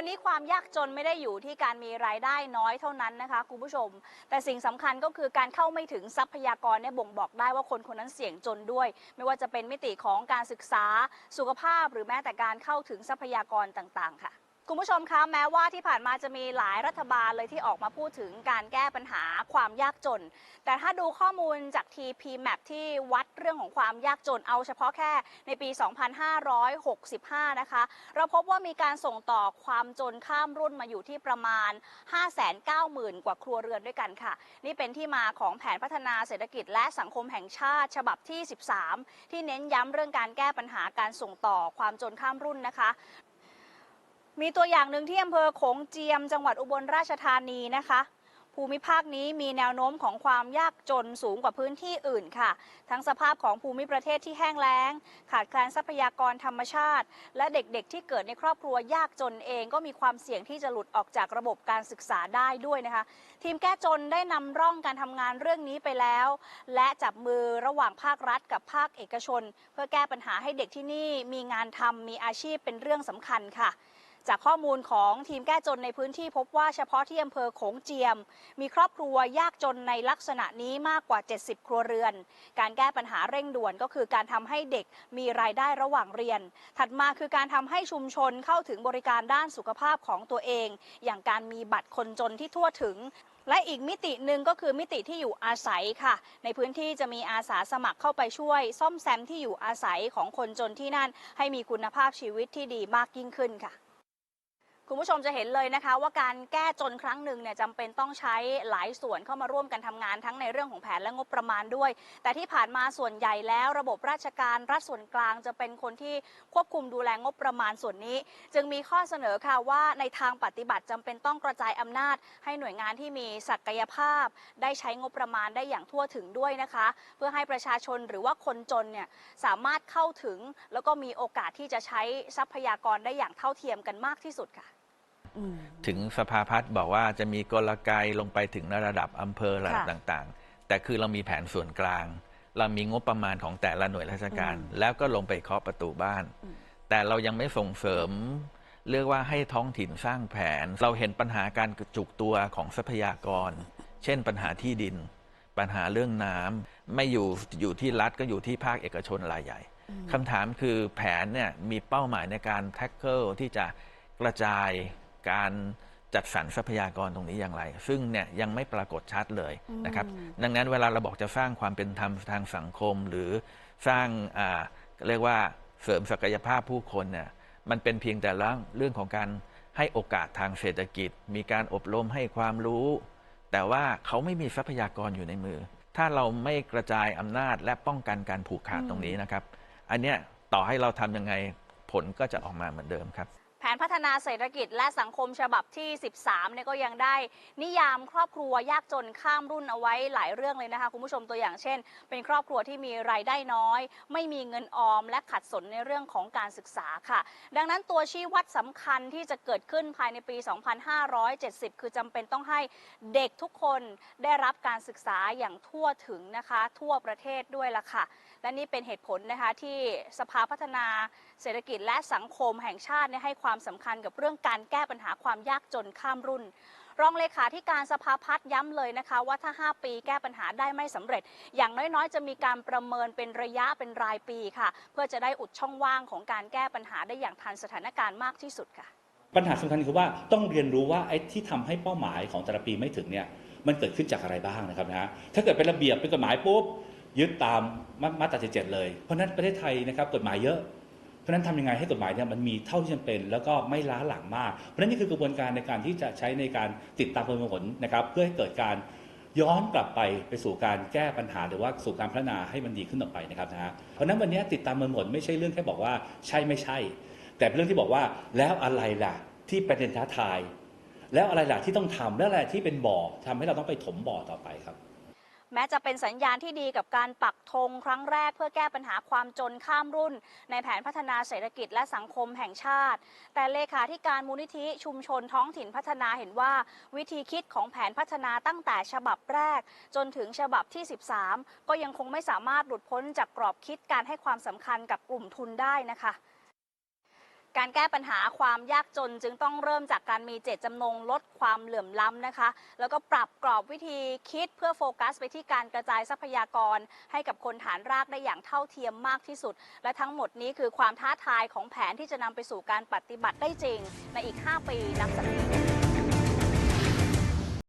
วันนี้ความยากจนไม่ได้อยู่ที่การมีรายได้น้อยเท่านั้นนะคะคุณผู้ชม แต่สิ่งสำคัญก็คือการเข้าไม่ถึงทรัพยากรเนี่ยบ่งบอกได้ว่าคนคนนั้นเสี่ยงจนด้วย ไม่ว่าจะเป็นมิติของการศึกษาสุขภาพหรือแม้แต่การเข้าถึงทรัพยากรต่างๆ ค่ะ คุณผู้ชมคะแม้ว่าที่ผ่านมาจะมีหลายรัฐบาลเลยที่ออกมาพูดถึงการแก้ปัญหาความยากจน แต่ถ้าดูข้อมูลจาก TP Map ที่วัดเรื่องของความยากจนเอาเฉพาะแค่ในปี 2565 นะคะ เราพบว่ามีการส่งต่อความจนข้ามรุ่นมาอยู่ที่ประมาณ 590,000 กว่าครัวเรือนด้วยกันค่ะ นี่เป็นที่มาของแผนพัฒนาเศรษฐกิจและสังคมแห่งชาติฉบับที่ 13 ที่เน้นย้ำเรื่องการแก้ปัญหาการส่งต่อความจนข้ามรุ่นนะคะ มีตัวอย่างหนึ่งที่อำเภอโขงเจียม จังหวัดอุบลราชธานีนะคะ ภูมิภาคนี้มีแนวโน้มของความยากจนสูงกว่าพื้นที่อื่นค่ะ ทั้งสภาพของภูมิประเทศที่แห้งแล้ง ขาดแคลนทรัพยากรธรรมชาติ และเด็กๆ ที่เกิดในครอบครัวยากจนเองก็มีความเสี่ยงที่จะหลุดออกจากระบบการศึกษาได้ด้วยนะคะ ทีมแก้จนได้นำร่องการทำงานเรื่องนี้ไปแล้ว และจับมือระหว่างภาครัฐกับภาคเอกชน เพื่อแก้ปัญหาให้เด็กที่นี่มีงานทำมีอาชีพเป็นเรื่องสำคัญค่ะ จากข้อมูลของทีมแก้จนในพื้นที่พบว่าเฉพาะที่อำเภอโขงเจียม มีครอบครัวยากจนในลักษณะนี้มากกว่า 70 ครัวเรือน การแก้ปัญหาเร่งด่วนก็คือการทำให้เด็กมีรายได้ระหว่างเรียน ถัดมาคือการทำให้ชุมชนเข้าถึงบริการด้านสุขภาพของตัวเอง อย่างการมีบัตรคนจนที่ทั่วถึงและอีกมิติหนึ่งก็คือมิติที่อยู่อาศัยค่ะ ในพื้นที่จะมีอาสาสมัครเข้าไปช่วย ซ่อมแซมที่อยู่อาศัยของคนจนที่นั่น ให้มีคุณภาพชีวิตที่ดีมากยิ่งขึ้นค่ะ คุณผู้ชมจะเห็นเลยนะคะ ว่าการแก้จนครั้งหนึ่งเนี่ยจำเป็นต้องใช้หลายส่วนเข้ามาร่วมกันทำงานทั้งในเรื่องของแผนและงบประมาณด้วย แต่ที่ผ่านมาส่วนใหญ่แล้วระบบราชการรัฐส่วนกลางจะเป็นคนที่ควบคุมดูแลงบประมาณส่วนนี้ จึงมีข้อเสนอค่ะว่าในทางปฏิบัติจำเป็นต้องกระจายอำนาจ ให้หน่วยงานที่มีศักยภาพ ได้ใช้งบประมาณได้อย่างทั่วถึงด้วยนะคะ เพื่อให้ประชาชนหรือว่าคนจนเนี่ยสามารถเข้าถึง แล้วก็มีโอกาสที่จะใช้ทรัพยากรได้อย่างเท่าเทียมกันมากที่สุดค่ะ ถึงสภาพัฒน์บอกว่าจะมีกลไกลงไปถึงระดับอำเภอระดับค่ะต่างๆ แต่คือเรามีแผนส่วนกลาง เรามีงบประมาณของแต่ละหน่วยราชการอืมแล้วก็ลงไปเคาะประตูบ้านอืมแต่เรายังไม่ส่งเสริม เรียกว่าให้ท้องถิ่นสร้างแผน เราเห็นปัญหาการกระจุกตัวของทรัพยากร เช่นปัญหาที่ดิน ปัญหาเรื่องน้ำไม่อยู่อยู่ที่รัฐก็อยู่ที่ภาคเอกชนรายใหญ่คำถามคือแผนเนี่ยมีเป้าหมายในการแท็กเกิลที่จะกระจาย การจัดสรรทรัพยากรตรงนี้อย่างไร ซึ่งเนี่ยยังไม่ปรากฏชัดเลยนะครับ ดังนั้นเวลาเราบอกจะสร้างความเป็นธรรมทางสังคม หรือสร้างอ่าเรียกว่าเสริมศักยภาพผู้คนเนี่ยมันเป็นเพียงแต่เรื่องเรื่องของการให้โอกาสทางเศรษฐกิจ มีการอบรมให้ความรู้ แต่ว่าเขาไม่มีทรัพยากรอยู่ในมือ ถ้าเราไม่กระจายอำนาจและป้องกันการผูกขาดตรงนี้นะครับ อันเนี้ยต่อให้เราทำยังไงผลก็จะออกมาเหมือนเดิมครับแผ นพัฒนาเศรษฐกิจและสังคมฉบับที่ 13เนี่ยก็ยังได้นิยามครอบครัวยากจนข้ามรุ่นเอาไว้หลายเรื่องเลยนะคะคุณผู้ชมตัวอย่างเช่น เป็นครอบครัวที่มีรายได้น้อย ไม่มีเงินออม และขัดสนในเรื่องของการศึกษาค่ะ ดังนั้นตัวชี้วัดสำคัญที่จะเกิดขึ้นภายในปี 2570 คือจำเป็นต้องให้เด็กทุกคนได้รับการศึกษาอย่างทั่วถึงนะคะ ทั่วประเทศด้วยล่ะค่ะ และนี่เป็นเหตุผลนะคะที่สภาพัฒนาเศรษฐกิจและสังคมแห่งชาติให้ความสำคัญกับเรื่องการแก้ปัญหาความยากจนข้ามรุ่น รองเลขาธิการสภาพัฒน์ย้ำเลยนะคะ ว่าถ้า 5 ปีแก้ปัญหาได้ไม่สำเร็จ อย่างน้อยๆ จะมีการประเมินเป็นระยะเป็นรายปีค่ะ เพื่อจะได้อุดช่องว่างของการแก้ปัญหาได้อย่างทันสถานการณ์มากที่สุดค่ะปัญหาสำคัญคือว่าต้องเรียนรู้ว่าไอ้ที่ทำให้เป้าหมายของแต่ละปีไม่ถึงเนี่ยมันเกิดขึ้นจากอะไรบ้างนะครับนะฮะถ้าเกิดเป็นระเบียบเป็นกฎหมายปุ๊บ ยึดตามมาตรา77เลย เพราะนั้นประเทศไทยนะครับกฎหมายเยอะ เพราะนั้นทำยังไงให้กฎหมายเนี่ยมันมีเท่าที่จำเป็น แล้วก็ไม่ล้าหลังมาก เพราะนั้นนี่คือกระบวนการในการที่จะใช้ในการติดตามประมินผลนะครับ เพื่อให้เกิดการย้อนกลับไปไปสู่การแก้ปัญหาหรือว่าสู่การพัฒนาให้มันดีขึ้นต่อไปนะครับนะเพราะนั้นวันนี้ติดตามประมินผลไม่ใช่เรื่องแค่บอกว่าใช่ไม่ใช่ แต่เป็นเรื่องที่บอกว่าแล้วอะไรล่ะที่ประเด็นท้าทาย แล้วอะไรล่ะที่ต้องทำแล้วอะไรที่เป็นบ่อทำให้เราต้องไปถมบ่อต่อไปครับ แม้จะเป็นสัญญาณที่ดีกับการปักธงครั้งแรก เพื่อแก้ปัญหาความจนข้ามรุ่น ในแผนพัฒนาเศรษฐกิจและสังคมแห่งชาติ แต่เลขาธิการมูลนิธิชุมชนท้องถิ่นพัฒนาเห็นว่า วิธีคิดของแผนพัฒนาตั้งแต่ฉบับแรก จนถึงฉบับที่ 13 ก็ยังคงไม่สามารถหลุดพ้นจากกรอบคิดการให้ความสำคัญกับกลุ่มทุนได้นะคะ การแก้ปัญหาความยากจนจึงต้องเริ่มจากการมีเจตจำนงลดความเหลื่อมล้ำนะคะ แล้วก็ปรับกรอบวิธีคิดเพื่อโฟกัสไปที่การกระจายทรัพยากร ให้กับคนฐานรากได้อย่างเท่าเทียมมากที่สุด และทั้งหมดนี้คือความท้าทายของแผนที่จะนำไปสู่การปฏิบัติได้จริง ในอีก 5 ปีนับจากนี้